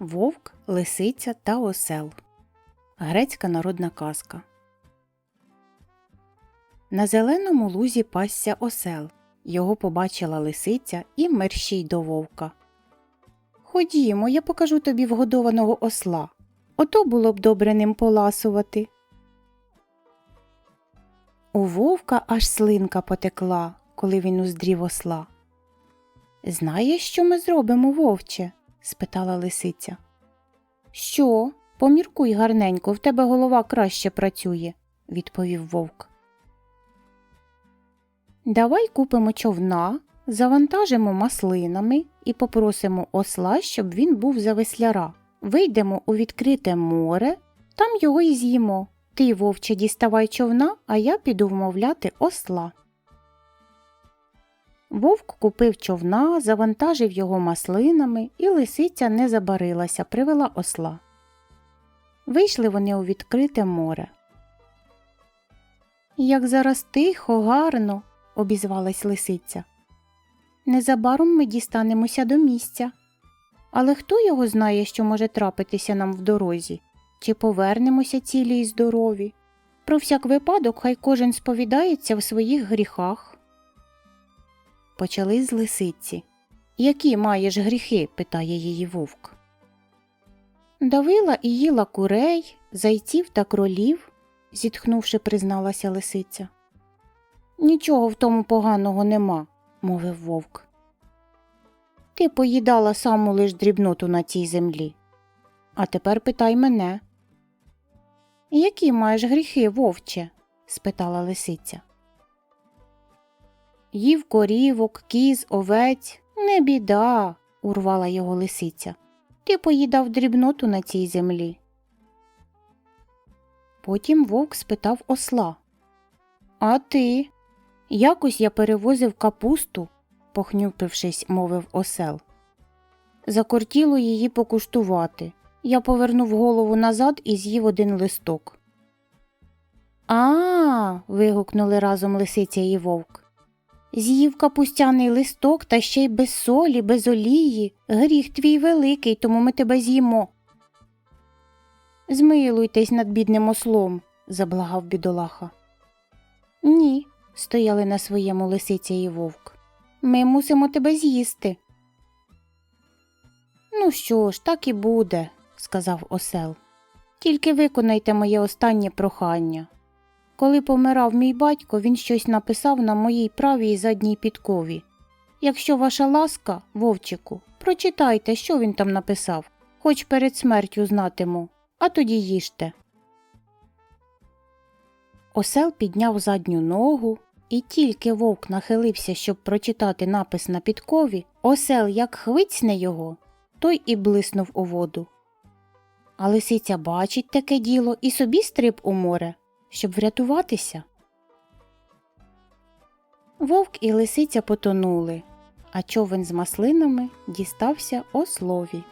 Вовк, лисиця та осел. Грецька народна казка. На зеленому лузі пасся осел. Його побачила лисиця і мерщій до вовка. Ходімо, я покажу тобі вгодованого осла. Ото було б добре ним поласувати. У вовка аж слинка потекла, коли він уздрів осла. Знаєш, що ми зробимо, вовче? Спитала лисиця. Що? Поміркуй гарненько, в тебе голова краще працює, відповів вовк. Давай купимо човна, завантажимо маслинами і попросимо осла, щоб він був за весляра. Вийдемо у відкрите море, там його і з'їмо. Ти, вовче, діставай човна, а я піду вмовляти осла. Вовк купив човна, завантажив його маслинами, і лисиця не забарилася, привела осла. Вийшли вони у відкрите море. Як зараз тихо, гарно, обізвалась лисиця. Незабаром ми дістанемося до місця. Але хто його знає, що може трапитися нам в дорозі? Чи повернемося цілі й здорові? Про всяк випадок хай кожен сповідається в своїх гріхах. Почали з лисиці. Які маєш гріхи? питає її вовк. Давила і їла курей, зайців та кролів, зітхнувши, призналася лисиця. Нічого в тому поганого нема, мовив вовк. Ти поїдала саму лиш дрібноту на цій землі. А тепер питай мене. Які маєш гріхи, вовче? спитала лисиця. Їв корівок, кіз, овець. Не біда, урвала його лисиця. Ти поїдав дрібноту на цій землі. Потім вовк спитав осла. А ти? Якось я перевозив капусту, похнюпившись, мовив осел. Закортіло її покуштувати. Я повернув голову назад і з'їв один листок. А. вигукнули разом лисиця і вовк. З'їв капустяний листок та ще й без солі, без олії. Гріх твій великий, тому ми тебе з'їмо. Змилуйтесь над бідним ослом, заблагав бідолаха. Ні, стояли на своєму лисиця і вовк. Ми мусимо тебе з'їсти. Ну що ж, так і буде, сказав осел. Тільки виконайте моє останнє прохання. Коли помирав мій батько, він щось написав на моїй правій задній підкові. Якщо ваша ласка, вовчику, прочитайте, що він там написав, хоч перед смертю знатиму, а тоді їжте. Осел підняв задню ногу, і тільки вовк нахилився, щоб прочитати напис на підкові, осел як хвицне його, той і блиснув у воду. А лисиця бачить таке діло і собі стриб у море, щоб врятуватися. Вовк і лисиця потонули, а човен з маслинами дістався ослові.